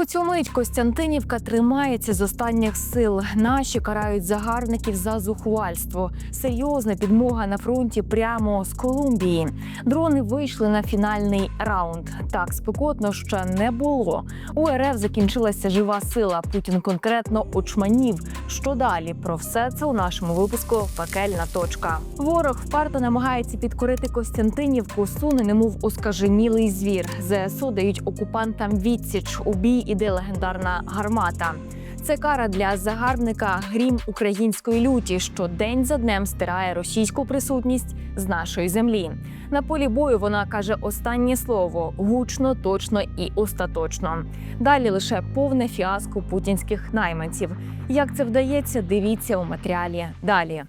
У цю мить Костянтинівка тримається з останніх сил. Наші карають загарбників за зухвальство. Серйозна підмога на фронті прямо з Колумбії. Дрони вийшли на фінальний раунд. Так спекотно ще не було. У РФ закінчилася жива сила. Путін конкретно очманів. Що далі? Про все це у нашому випуску Пекельна точка. Ворог вперто намагається підкорити Костянтинівку, суне немов оскаженілий звір. ЗСУ дають окупантам відсіч. У бій іде легендарна гармата. Це кара для загарбника грім української люті, що день за днем стирає російську присутність з нашої землі. На полі бою вона каже останнє слово гучно, точно і остаточно. Далі лише повне фіаско путінських найманців. Як це вдається, дивіться у матеріалі далі.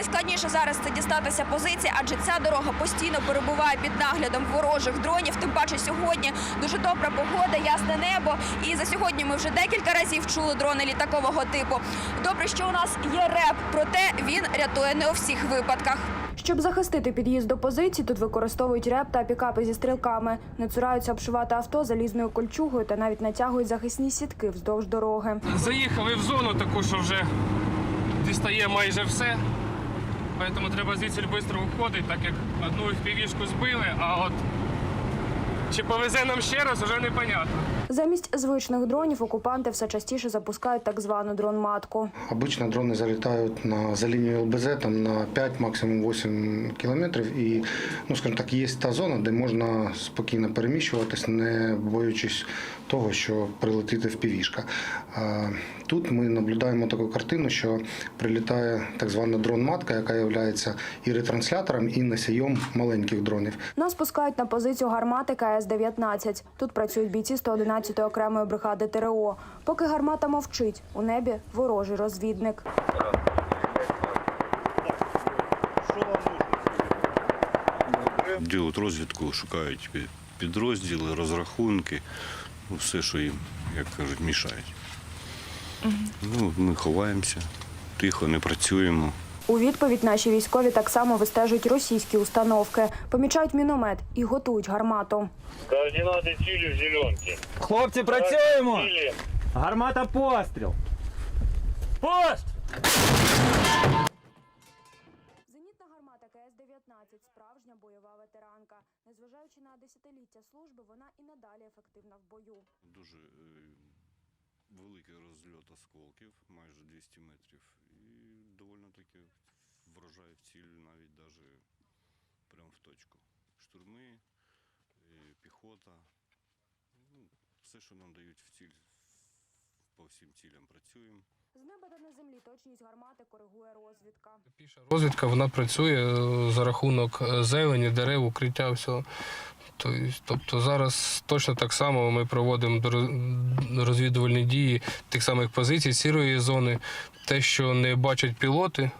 Найскладніше зараз це дістатися позиції, адже ця дорога постійно перебуває під наглядом ворожих дронів. Тим паче сьогодні дуже добра погода, ясне небо. І за сьогодні ми вже декілька разів чули дрони літакового типу. Добре, що у нас є реп, проте він рятує не у всіх випадках. Щоб захистити під'їзд до позицій, тут використовують реп та пікапи зі стрілками, не цураються обшивати авто залізною кольчугою та навіть натягують захисні сітки вздовж дороги. Заїхали в зону таку, що вже дістає майже все. Тому треба звідси швидко виходити, так як одну впівішку збили, а от чи повезе нам ще раз, вже непонятно. Замість звичних дронів окупанти все частіше запускають так звану дрон-матку. Обычно дроны залетают на, за линию ЛБЗ там, на 5, максимум 8 кілометрів. І, ну, скажімо так, є та зона, де можна спокійно переміщуватись, не боючись того, що прилетить впівішка. А Тут ми наблюдаємо таку картину, що прилітає так звана дрон-матка, яка є і ретранслятором, і носієм маленьких дронів. Нас пускають на позицію гармати КС-19. Тут працюють бійці 111-ї окремої бригади ТРО. Поки гармата мовчить, у небі ворожий розвідник. Ділять розвідку, шукають пі- підрозділи, розрахунки, ну, все, що їм, як кажуть, мішають. Ну, ми ховаємося, тихо, не працюємо. У відповідь наші військові так само вистежують російські установки, помічають міномет і готують гармату. Координати цілі в зеленці. Хлопці, працюємо! Гармата постріл! Пост! Зенітна гармата КС-19 – справжня бойова ветеранка. Незважаючи на десятиліття служби, вона і надалі ефективна в бою. Дуже е, великий розльот осколків, майже 200 метрів, і доволі таки вражає в ціль навіть даже прямо в точку. Штурми, е, піхота, ну, все, що нам дають в ціль, по всім цілям працюємо. З неба та на землі точність гармати коригує розвідка. Піша розвідка вона працює е, за рахунок е, зелені, дерев, укриття, всього. Тобто, зараз точно так само ми проводимо розвідувальні дії тих самих позицій, сірої зони. Те, що не бачать пілоти,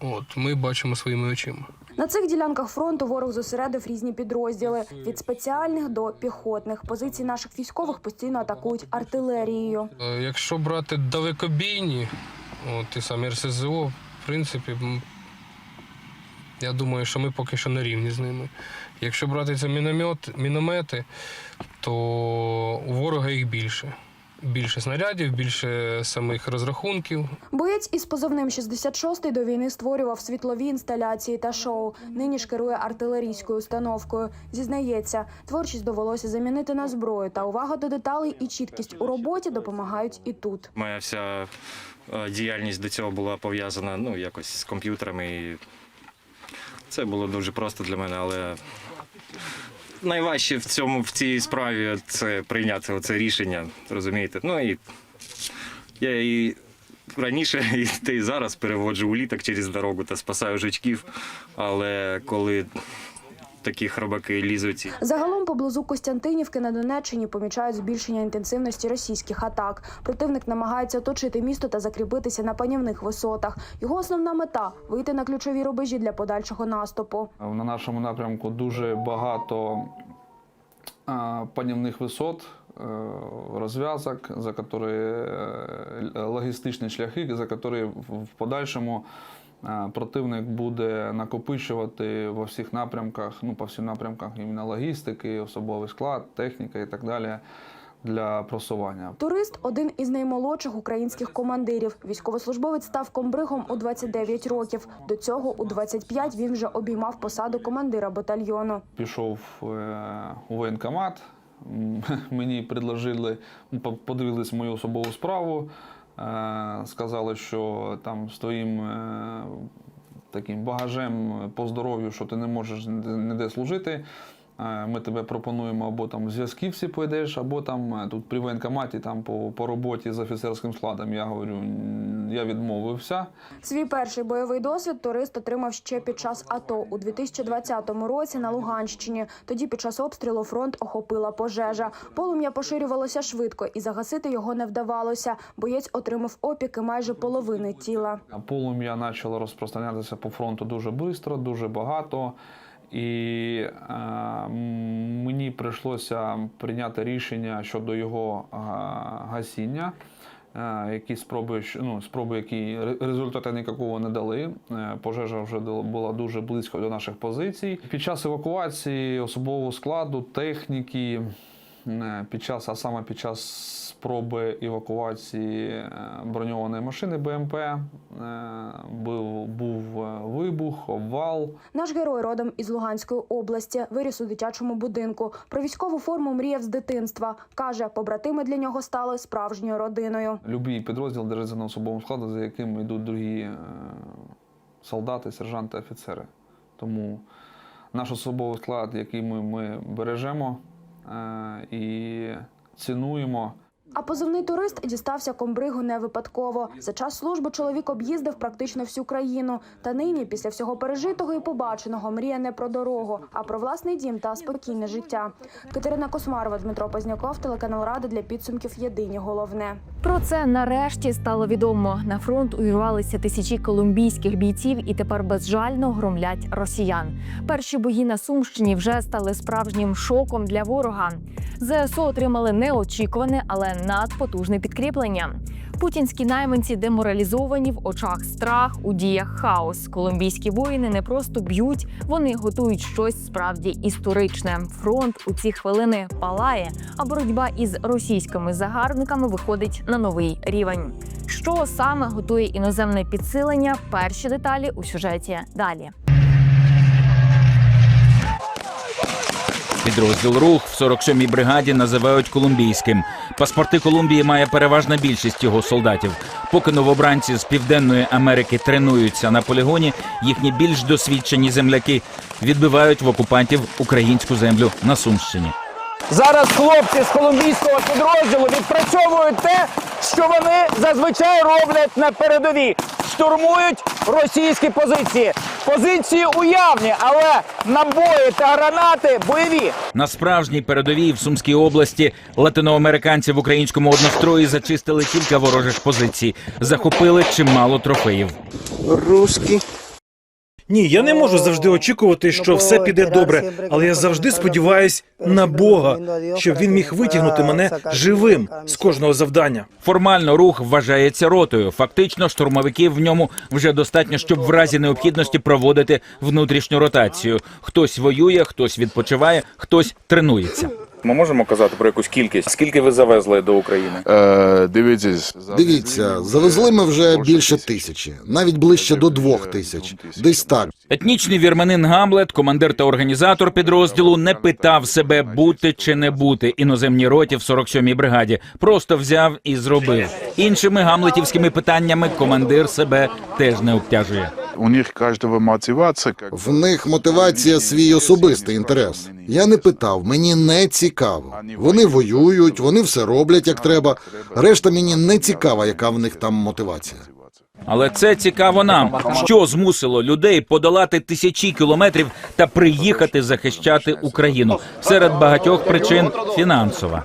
от, ми бачимо своїми очима. На цих ділянках фронту ворог зосередив різні підрозділи від спеціальних до піхотних. Позиції наших військових постійно атакують артилерією. Е, Якщо брати далекобійні, от, ті самі РСЗО, в принципі, я думаю, що ми поки що на рівні з ними. Якщо брати це міномет, міномети, то у ворога їх більше. Більше снарядів, більше самих розрахунків. Боєць із позовним 66-й до війни створював світлові інсталяції та шоу. Нині ж керує артилерійською установкою. Зізнається, творчість довелося замінити на зброю, та увага до деталей і чіткість у роботі допомагають і тут. Моя вся е, діяльність до цього була пов'язана ну, якось з комп'ютерами. І це було дуже просто для мене, але найважче в цьому в цій справі це прийняти це рішення, розумієте? Ну і я і раніше, і й зараз переводжу уліток через дорогу та спасаю жучків. Але коли такі хробаки лізуть Загалом поблизу Костянтинівки на Донеччині помічають збільшення інтенсивності російських атак. Противник намагається оточити місто та закріпитися на панівних висотах. Його основна мета вийти на ключові рубежі для подальшого наступу. На нашому напрямку дуже багато панівних висот, е, розв'язок, за які е, логістичні шляхи, за які в подальшому Е, Противник буде накопичувати во всіх напрямках, ну по всім напрямках іменно логістики, особовий склад, техніка і так далі для просування. Турист один із наймолодших українських командирів. Військовослужбовець став комбригом у 29 років. До цього у 25 він вже обіймав посаду командира батальйону. Пішов е, у воєнкомат. Мені предложили, по- подивились мою особову справу. Е, Сказали, що там з твоїм е, таким багажем по здоров'ю, що ти не можеш ніде ніде служити. Е, Ми тебе пропонуємо або там в зв'язківці пойдеш, або там е, тут при воєнкоматі там по, по роботі з офіцерським складом. Я говорю, я відмовився. Свій перший бойовий досвід турист отримав ще під час АТО у 2020 році на Луганщині. Тоді під час обстрілу фронт охопила пожежа. Полум'я поширювалося швидко, і загасити його не вдавалося. Боєць отримав опіки майже половини тіла. Полум'я почало розпространятися по фронту дуже швидко, дуже багато. І е, мені прийшлося прийняти рішення щодо його е, гасіння. е, Які спроби, ну, спроби, які результати ніякого не дали. Е, Пожежа вже була дуже близько до наших позицій. Під час евакуації особового складу, техніки, під час, а саме під час спроби евакуації е, броньованої машини БМП е, був, був е, вибух, обвал. Наш герой родом із Луганської області, виріс у дитячому будинку. Про військову форму мріяв з дитинства. Каже, побратими для нього стали справжньою родиною. Любий підрозділ держиться на особовому складу, за яким йдуть другі е, солдати, сержанти, офіцери. Тому наш особовий склад, який ми, ми бережемо е, і цінуємо. А позивний турист дістався комбригу не випадково. За час служби чоловік об'їздив практично всю країну. Та нині, після всього пережитого і побаченого, мріє не про дорогу, а про власний дім та спокійне життя. Катерина Космарова, Дмитро Позняков, телеканал Рада для підсумків. Єдині головне. Про це нарешті стало відомо. На фронт увірвалися тисячі колумбійських бійців і тепер безжально громлять росіян. Перші бої на Сумщині вже стали справжнім шоком для ворога. ЗСУ отримали неочікуване, але надпотужне підкріплення. Путінські найманці деморалізовані в очах страх, у діях хаос. Колумбійські воїни не просто б'ють, вони готують щось справді історичне. Фронт у ці хвилини палає, а боротьба із російськими загарбниками виходить на новий рівень. Що саме готує іноземне підсилення? Перші деталі у сюжеті далі. Підрозділ рух в 47-й бригаді називають колумбійським. Паспорти Колумбії має переважна більшість його солдатів. Поки новобранці з південної Америки тренуються на полігоні, їхні більш досвідчені земляки відбивають в окупантів українську землю на Сумщині. Зараз хлопці з колумбійського підрозділу відпрацьовують те, що вони зазвичай роблять на передовій. Штурмують російські позиції. Позиції уявні, але набої та гранати бойові. На справжній передовій в Сумській області латиноамериканці в українському однострої зачистили кілька ворожих позицій, захопили чимало трофеїв. Ні, я не можу завжди очікувати, що все піде добре, але я завжди сподіваюсь на Бога, щоб він міг витягнути мене живим з кожного завдання. Формально рух вважається ротою. Фактично, штурмовиків в ньому вже достатньо, щоб в разі необхідності проводити внутрішню ротацію. Хтось воює, хтось відпочиває, хтось тренується. Ми можемо казати про якусь кількість. Скільки ви завезли до України? Е, дивіться, дивіться, завезли ми вже більше тисячі, навіть ближче до двох тисяч. Десь так. Етнічний вірменин Гамлет, командир та організатор підрозділу, не питав себе бути чи не бути іноземній роті в 47-й бригаді. Просто взяв і зробив. Іншими гамлетівськими питаннями командир себе теж не обтяжує. У них кожного мотивація. В них мотивація свій особистий інтерес. Я не питав, мені не цікаво. Вони воюють, вони все роблять як треба. Решта мені не цікава, яка в них там мотивація. Але це цікаво нам. Що змусило людей подолати тисячі кілометрів та приїхати захищати Україну серед багатьох причин фінансова.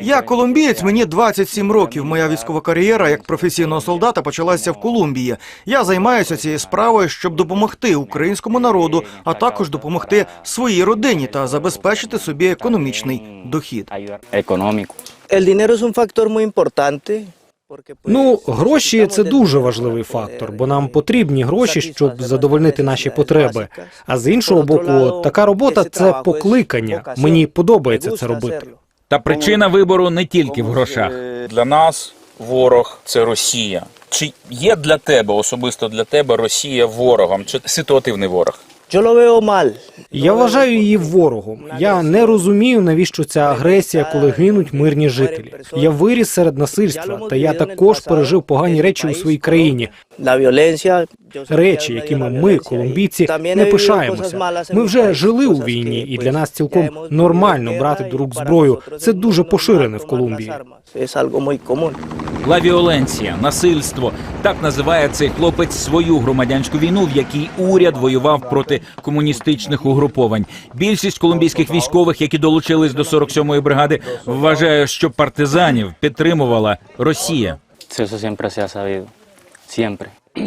Я колумбієць, мені 27 років. Моя військова кар'єра як професійного солдата почалася в Колумбії. Я займаюся цією справою, щоб допомогти українському народу, а також допомогти своїй родині та забезпечити собі економічний дохід. Ну, гроші це дуже важливий фактор, бо нам потрібні гроші, щоб задовольнити наші потреби. А з іншого боку, така робота це покликання. Мені подобається це робити. Та причина вибору не тільки в грошах. Для нас ворог це Росія. Чи є для тебе особисто для тебе Росія ворогом? Чи ситуативний ворог? Я вважаю її ворогом. Я не розумію, навіщо ця агресія, коли гинуть мирні жителі. Я виріс серед насильства, та я також пережив погані речі у своїй країні. Речі, якими ми, колумбійці, не пишаємося. Ми вже жили у війні, і для нас цілком нормально брати до рук зброю. Це дуже поширене в Колумбії. Ла Віоленція, насильство. Так називає цей хлопець свою громадянську війну, в якій уряд воював проти комуністичних угруповань. Більшість колумбійських військових, які долучились до 47-ї бригади, вважає, що партизанів підтримувала Росія.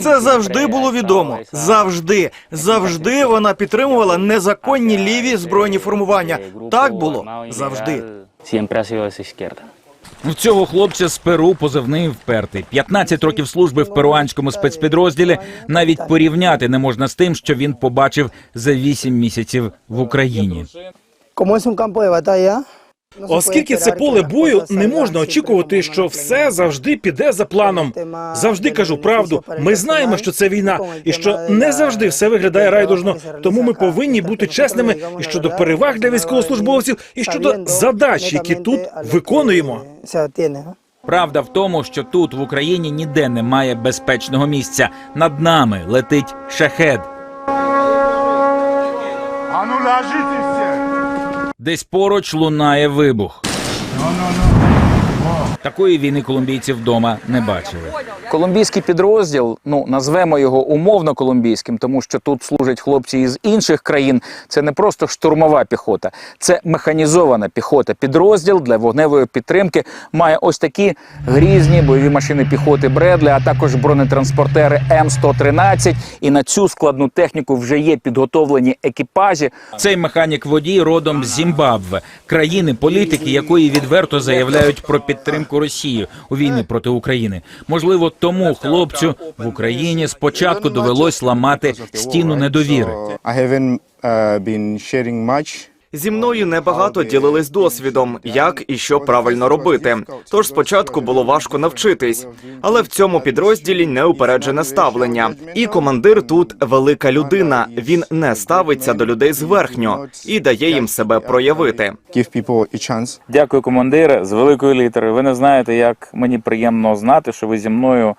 Це завжди було відомо. Завжди, завжди вона підтримувала незаконні ліві збройні формування. Так було завжди. В цього хлопця з Перу позивний впертий. 15 років служби в перуанському спецпідрозділі навіть порівняти не можна з тим, що він побачив за 8 місяців в Україні. Оскільки це поле бою, не можна очікувати, що все завжди піде за планом. Завжди кажу правду. Ми знаємо, що це війна, і що не завжди все виглядає райдужно. Тому ми повинні бути чесними і щодо переваг для військовослужбовців, і щодо задач, які тут виконуємо. Правда в тому, що тут в Україні ніде немає безпечного місця. Над нами летить шахед. Десь поруч лунає вибух. Такої війни колумбійці вдома не бачили. Колумбійський підрозділ, ну назвемо його умовно колумбійським, тому що тут служать хлопці із інших країн. Це не просто штурмова піхота, це механізована піхота. Підрозділ для вогневої підтримки має ось такі грізні бойові машини піхоти Бредлі, а також бронетранспортери М113. І на цю складну техніку вже є підготовлені екіпажі. Цей механік водій родом з Зімбабве, країни, політики якої відверто заявляють про підтримку Росії у війні проти України. Можливо, тому хлопцю в Україні спочатку довелось ламати стіну недовіри. Зі мною небагато ділились досвідом, як і що правильно робити. Тож спочатку було важко навчитись, але в цьому підрозділі неупереджене ставлення. І командир тут велика людина. Він не ставиться до людей зверхньо і дає їм себе проявити. Дякую, командире, з великої літери. Ви не знаєте, як мені приємно знати, що ви зі мною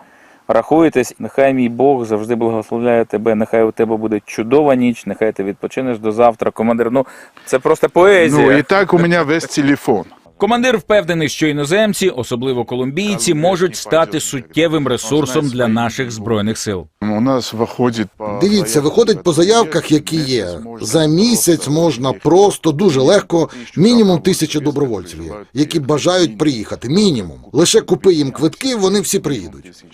рахуєтесь. Нехай мій Бог завжди благословляє тебе. Нехай у тебе буде чудова ніч. Нехай ти відпочинеш до завтра. Командир, ну це просто поезія. Ну, і так у мене весь телефон. Командир впевнений, що іноземці, особливо колумбійці, можуть стати суттєвим ресурсом для наших збройних сил. У нас виходить Дивіться, виходить по заявках, які є. За місяць можна просто дуже легко мінімум тисяча добровольців, є, які бажають приїхати. Мінімум. Лише купи їм квитки, вони всі приїдуть.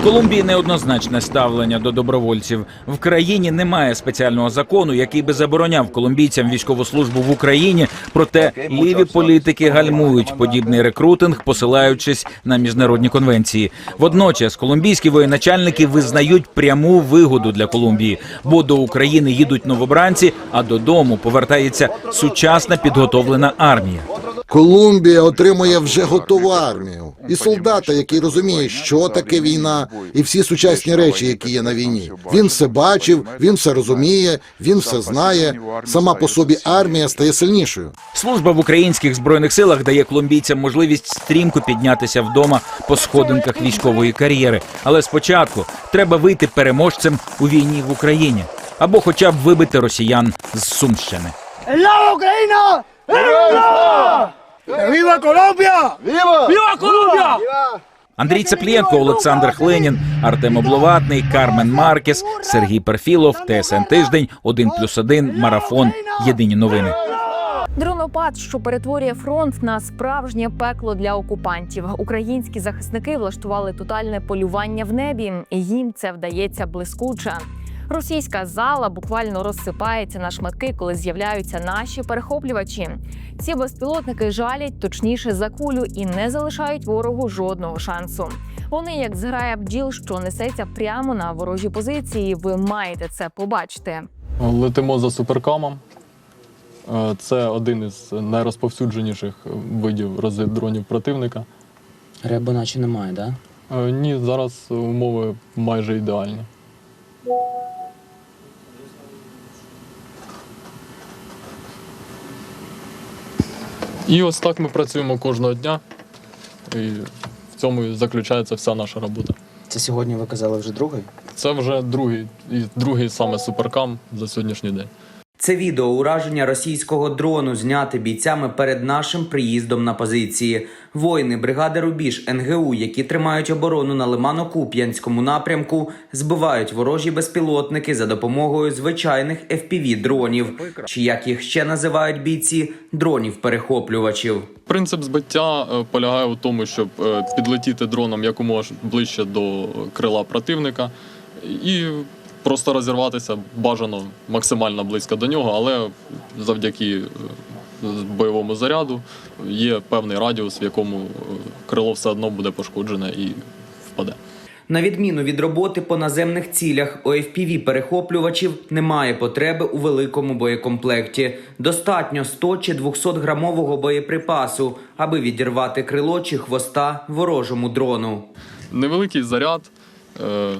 В Колумбії неоднозначне ставлення до добровольців. В країні немає спеціального закону, який би забороняв колумбійцям військову службу в Україні. Проте ліві політики гальмують подібний рекрутинг, посилаючись на міжнародні конвенції. Водночас колумбійські воєначальники визнають пряму вигоду для Колумбії, бо до України їдуть новобранці, а додому повертається сучасна підготовлена армія. Колумбія отримує вже готову армію і солдата, який розуміє, що таке війна, і всі сучасні речі, які є на війні. Він все бачив, він все розуміє, він все знає. Сама по собі армія стає сильнішою. Служба в українських збройних силах дає колумбійцям можливість стрімко піднятися вдома по сходинках військової кар'єри. Але спочатку треба вийти переможцем у війні в Україні або, хоча б вибити росіян з Сумщини. ¡Viva Ucrania! ¡Viva! ¡Viva Colombia! ¡Viva! ¡Viva Colombia! Андрій Цеплєнко, Олександр Хленін, Артем Обловатний, Кармен Маркес, Сергій Перфілов, ТСН Тиждень, 1+,1, Марафон. Єдині новини. Дронопад, що перетворює фронт на справжнє пекло для окупантів. Українські захисники влаштували тотальне полювання в небі, і їм це вдається блискуче. Російська зала буквально розсипається на шматки, коли з'являються наші перехоплювачі. Ці безпілотники жалять точніше за кулю і не залишають ворогу жодного шансу. Вони як зграя бджіл, що несеться прямо на ворожі позиції. Ви маєте це побачити. Летимо за суперкамом. Е, Це один із найрозповсюдженіших видів розвіддронів противника. Реба наче немає, так? Е, Ні, зараз умови майже ідеальні. І ось так ми працюємо кожного дня. І в цьому і заключається вся наша робота. Це сьогодні ви казали вже другий? Це вже другий, і другий саме суперкам за сьогоднішній день. Це відео ураження російського дрону зняте бійцями перед нашим приїздом на позиції. Воїни бригади Рубіж НГУ, які тримають оборону на Лимано-Куп'янському напрямку, збивають ворожі безпілотники за допомогою звичайних fpv дронів, чи як їх ще називають бійці дронів-перехоплювачів. Принцип збиття е, полягає у тому, щоб е, підлетіти дроном якомога ближче до крила противника і просто розірватися бажано максимально близько до нього, але завдяки е, бойовому заряду є певний радіус, в якому е, крило все одно буде пошкоджене і впаде. На відміну від роботи по наземних цілях, у fpv перехоплювачів немає потреби у великому боєкомплекті. Достатньо 100 чи 200 грамового боєприпасу, аби відірвати крило чи хвоста ворожому дрону. Невеликий заряд, е,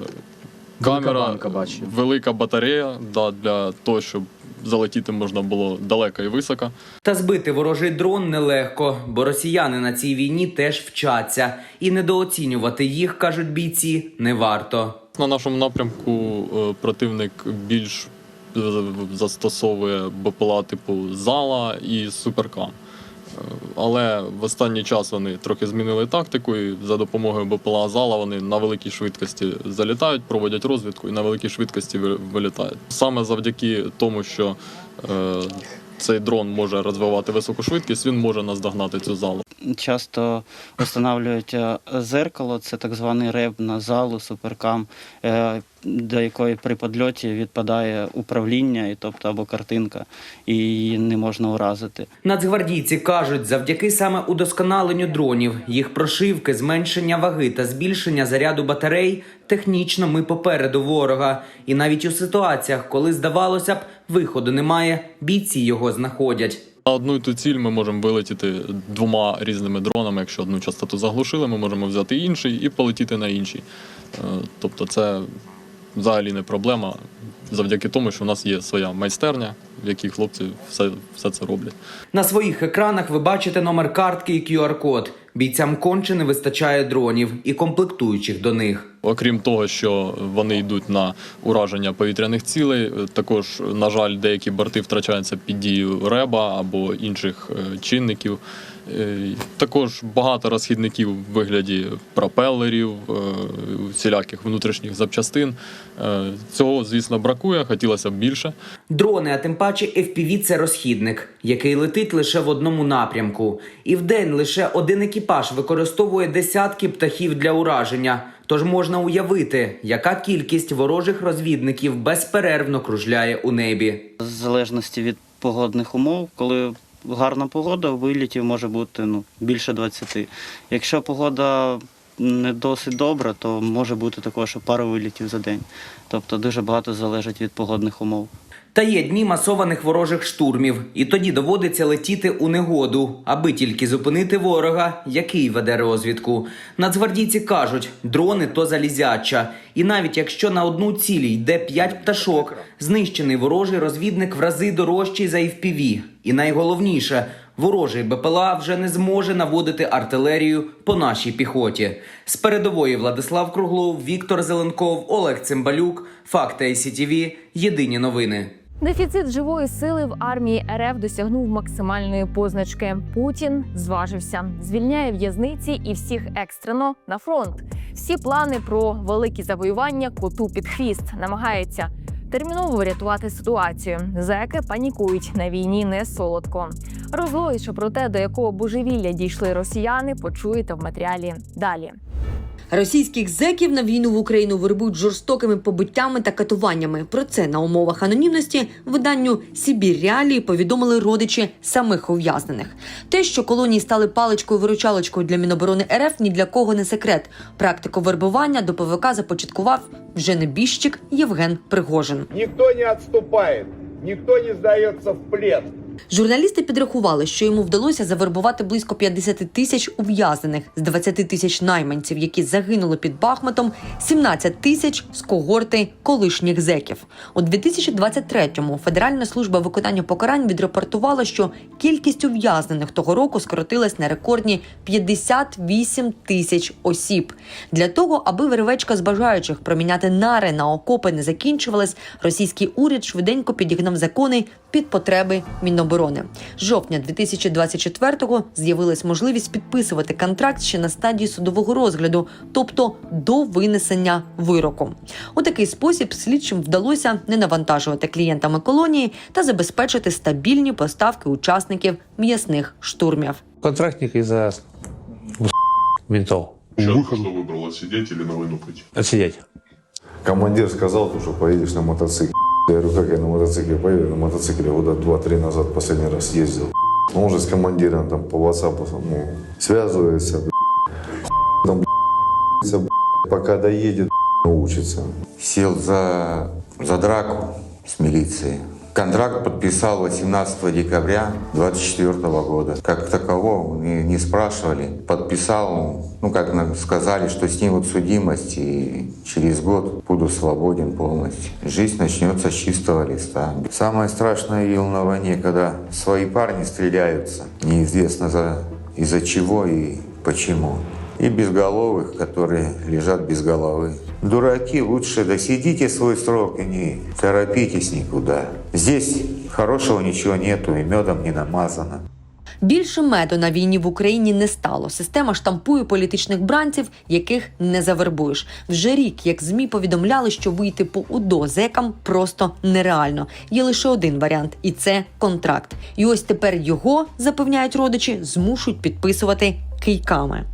камера, банка, бачу. велика батарея да, для того, щоб залетіти можна було далеко і високо. Та збити ворожий дрон нелегко, бо росіяни на цій війні теж вчаться, і недооцінювати їх, кажуть бійці, не варто. На нашому напрямку е, противник більш застосовує БПЛА типу зала і суперкам. Але в останній час вони трохи змінили тактику, і за допомогою БПЛА зала вони на великій швидкості залітають, проводять розвідку і на великій швидкості вилітають. Саме завдяки тому, що е, цей дрон може розвивати високу швидкість, він може наздогнати цю залу. Часто встановлюють е, зеркало, це так званий реб на залу, суперкам, е, до якої при подльоті відпадає управління, і тобто або картинка, і її не можна уразити. Нацгвардійці кажуть, завдяки саме удосконаленню дронів, їх прошивки, зменшення ваги та збільшення заряду батарей, технічно ми попереду ворога. І навіть у ситуаціях, коли здавалося б, виходу немає, бійці його знаходять. На одну і ту ціль ми можемо вилетіти двома різними дронами. Якщо одну частоту заглушили, ми можемо взяти інший і полетіти на інший. Е, Тобто це взагалі не проблема, завдяки тому, що в нас є своя майстерня, в якій хлопці все, все це роблять. На своїх екранах ви бачите номер картки і QR-код. Бійцям конче не вистачає дронів і комплектуючих до них. Окрім того, що вони йдуть на ураження повітряних цілей, е, також, на жаль, деякі борти втрачаються під дією реба або інших е, чинників. Е, Також багато розхідників в вигляді пропелерів, е, всіляких внутрішніх запчастин. Е, Цього, звісно, бракує, хотілося б більше. Дрони, а тим паче FPV – це розхідник, який летить лише в одному напрямку. І в день лише один екіпаж використовує десятки птахів для ураження. Тож можна уявити, яка кількість ворожих розвідників безперервно кружляє у небі. В залежності від погодних умов, коли гарна погода, вилітів може бути ну, більше 20. Якщо погода не досить добра, то може бути також пара вилітів за день. Тобто дуже багато залежить від погодних умов. Та є дні масованих ворожих штурмів, і тоді доводиться летіти у негоду, аби тільки зупинити ворога, який веде розвідку. Нацгвардійці кажуть, дрони то залізяча. І навіть якщо на одну ціль йде п'ять пташок, знищений ворожий розвідник в рази дорожчий за FPV. І найголовніше, ворожий БПЛА вже не зможе наводити артилерію по нашій піхоті. З передової Владислав Круглов, Віктор Зеленков, Олег Цимбалюк, Факти ICTV, Єдині новини. Дефіцит живої сили в армії РФ досягнув максимальної позначки. Путін зважився, звільняє в'язниці і всіх екстрено на фронт. Всі плани про великі завоювання коту під хвіст намагається терміново врятувати ситуацію. Зеки панікують на війні не солодко. Розлогіше про те, до якого божевілля дійшли росіяни, почуєте в матеріалі далі. Російських зеків на війну в Україну вербують жорстокими побиттями та катуваннями. Про це на умовах анонімності виданню Сібір Реалії повідомили родичі самих ув'язнених. Те, що колонії стали паличкою-виручалочкою для Міноборони РФ, ні для кого не секрет. Практику вербування до ПВК започаткував вже небіжчик Євген Пригожин. Никто не отступает, никто не сдается в плен. Журналісти підрахували, що йому вдалося завербувати близько 50 тисяч ув'язнених з 20 тисяч найманців, які загинули під Бахмутом, 17 тисяч з когорти колишніх зеків. У 2023-му Федеральна служба виконання покарань відрапортувала, що кількість ув'язнених того року скоротилась на рекордні 58 тисяч осіб. Для того, аби вервечка з бажаючих проміняти нари на окопи не закінчувалась, російський уряд швиденько підігнав закони під потреби Міноборони. З жовтня 2024-го з'явилась можливість підписувати контракт ще на стадії судового розгляду, тобто до винесення вироку. У такий спосіб слідчим вдалося не навантажувати клієнтами колонії та забезпечити стабільні поставки учасників м'ясних штурмів. Контрактник из-за ментов. Что, что выбрал, отсидеть или на войну пойти? Отсидеть. Командир сказал, что поедешь на мотоцикле. Я говорю, как я на мотоцикле поеду? На мотоцикле года два-три назад последний раз ездил. Он уже с командиром там по WhatsApp ну, связывается. Там, пока доедет, научится. Сел за, за драку с милицией. Контракт подписал 18 декабря 24 года. Как такового не, не спрашивали. Подписал, ну как нам сказали, что снимут судимость и через год буду свободен полностью. Жизнь начнется с чистого листа. Самое страшное видел на войне, когда свои парни стреляются. Неизвестно за, из-за чего и почему. И безголовых, которые лежат без головы. Дураки, лучше досидите свой срок и не торопитесь никуда. Здесь хорошего ничего нету и медом не намазано. Більше меду на війні в Україні не стало. Система штампує політичних бранців, яких не завербуєш. Вже рік, як змі повідомляли, що вийти по УДО зекам просто нереально. Є лише один варіант, і це контракт. І ось тепер його запевняють родичі, змушують підписувати кийками.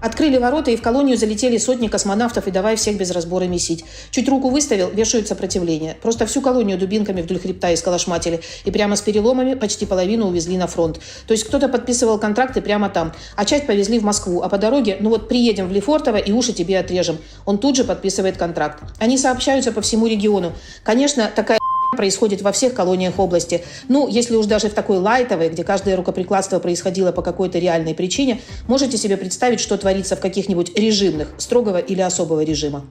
Открыли ворота, и в колонию залетели сотни космонавтов, и давай всех без разбора месить. Чуть руку выставил, вешают сопротивление. Просто всю колонию дубинками вдоль хребта исколошматили, и прямо с переломами почти половину увезли на фронт. То есть кто-то подписывал контракты прямо там, а часть повезли в Москву, а по дороге, ну вот приедем в Лефортово и уши тебе отрежем. Он тут же подписывает контракт. Они сообщаются по всему региону. Конечно, такая происходит во всех колониях области. Ну, если уж даже в такой лайтовой, где каждое рукоприкладство происходило по какой-то реальной причине, можете себе представить, что творится в каких-нибудь режимных, строгого или особого режима.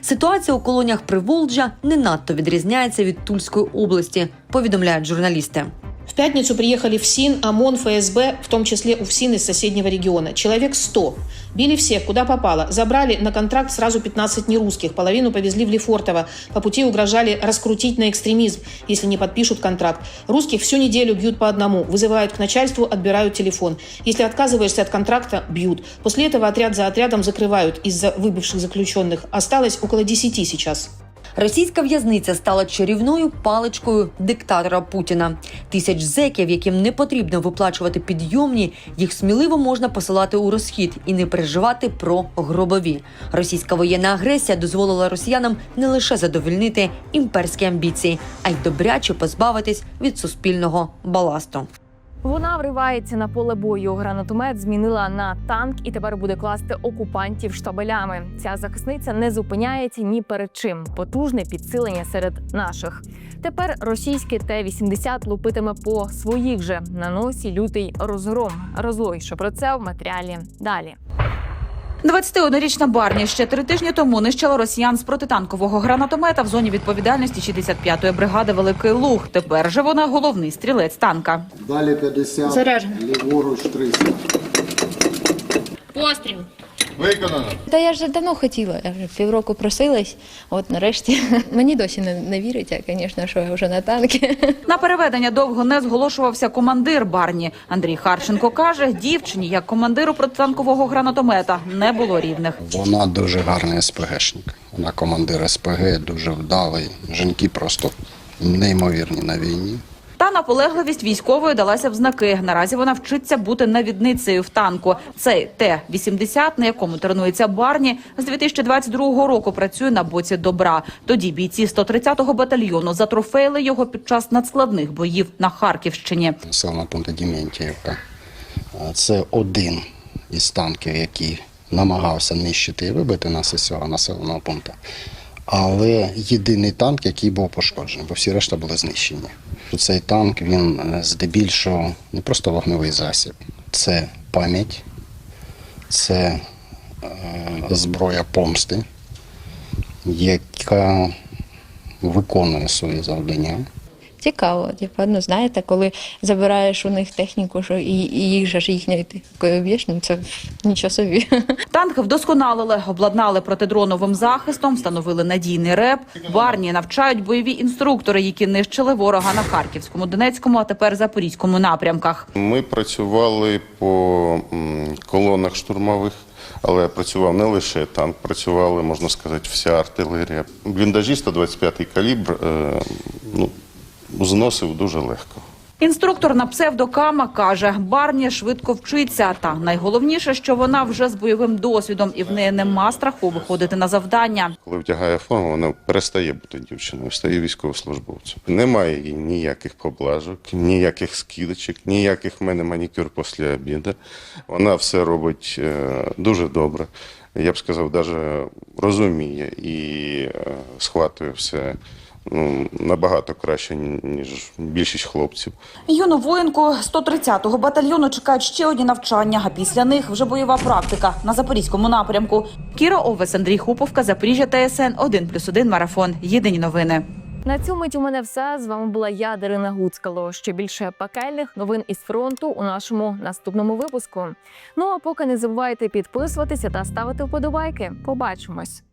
Ситуація у колоніях Приволжя не надто відрізняється від Тульської області, повідомляють журналісти. В пятницу приехали ФСИН, ОМОН, ФСБ, в том числе УФСИН из соседнего региона. Человек 100. Били всех, куда попало. Забрали на контракт сразу 15 нерусских. Половину повезли в Лефортово. По пути угрожали раскрутить на экстремизм, если не подпишут контракт. Русских всю неделю бьют по одному. Вызывают к начальству, отбирают телефон. Если отказываешься от контракта, бьют. После этого отряд за отрядом закрывают из-за выбывших заключенных. Осталось около 10 сейчас. Російська в'язниця стала чарівною паличкою диктатора Путіна. Тисяч зеків, яким не потрібно виплачувати підйомні, їх сміливо можна посилати у розхід і не переживати про гробові. Російська воєнна агресія дозволила росіянам не лише задовольнити імперські амбіції, а й добряче позбавитись від суспільного баласту. Вона вривається на поле бою. Гранатомет змінила на танк і тепер буде класти окупантів штабелями. Ця захисниця не зупиняється ні перед чим. Потужне підсилення серед наших. Тепер російське Т-80 лупитиме по своїх же на носі лютий розгром. Розлой, про це в матеріалі далі. 21-річна Барні ще три тижні тому нищила росіян з протитанкового гранатомета в зоні відповідальності 65-ї бригади Великий Луг. Тепер же вона головний стрілець танка. Далі 50, Заряджено. ліворуч 300. Постріл. Виконано. Та я вже давно хотіла, я вже півроку просилась. От нарешті мені досі не, не вірять, а, звісно, що я вже на танки. На переведення довго не зголошувався командир Барні. Андрій Харченко каже, дівчині, як командиру протитанкового гранатомета, не було рівних. Вона дуже гарний СПГшник. Вона командир СПГ, дуже вдалий. Жінки просто неймовірні на війні. Та наполегливість військової далася в знаки. Наразі вона вчиться бути навідницею в танку. Цей Т-80, на якому тренується Барні, з 2022 року працює на боці добра. Тоді бійці 130-го батальйону затрофеїли його під час надскладних боїв на Харківщині. Населеного пункту Діментіївка. Це один із танків, який намагався нищити і вибити нас із цього населеного пункту. Але єдиний танк, який був пошкоджений, бо всі решта були знищені. Цей танк він е, здебільшого не просто вогневий засіб, це пам'ять, це е, зброя помсти, яка виконує свої завдання. Цікаво, типу, ну знаєте, коли забираєш у них техніку, що і, і їх же ж їхньою такою б'єш, ну це нічого собі. Танки вдосконалили, обладнали протидроновим захистом, встановили надійний реп. Барні навчають бойові інструктори, які нищили ворога на Харківському, Донецькому, а тепер Запорізькому напрямках. Ми працювали по колонах штурмових, але працював не лише танк, працювали, можна сказати, вся артилерія. Бліндажі 125 калібр е, ну, зносив дуже легко. Інструктор на псевдокама каже, Барні швидко вчиться. Та найголовніше, що вона вже з бойовим досвідом, і в неї нема страху виходити на завдання. Коли вдягає форму, вона перестає бути дівчиною, стає військовослужбовцем. Немає їй ніяких поблажок, ніяких скидочок, ніяких в мене манікюр після обіду. Вона все робить е, дуже добре. Я б сказав, навіть розуміє і е, схватує все ну, набагато краще, ніж більшість хлопців. Юну воїнку 130-го батальйону чекають ще одні навчання, а після них вже бойова практика на запорізькому напрямку. Кіра Овес, Андрій Хуповка, Запоріжжя ТСН 1+,1 марафон. Єдині новини. На цю мить у мене все. З вами була я, Дарина Гуцкало. Ще більше пекельних новин із фронту у нашому наступному випуску. Ну а поки не забувайте підписуватися та ставити вподобайки. Побачимось.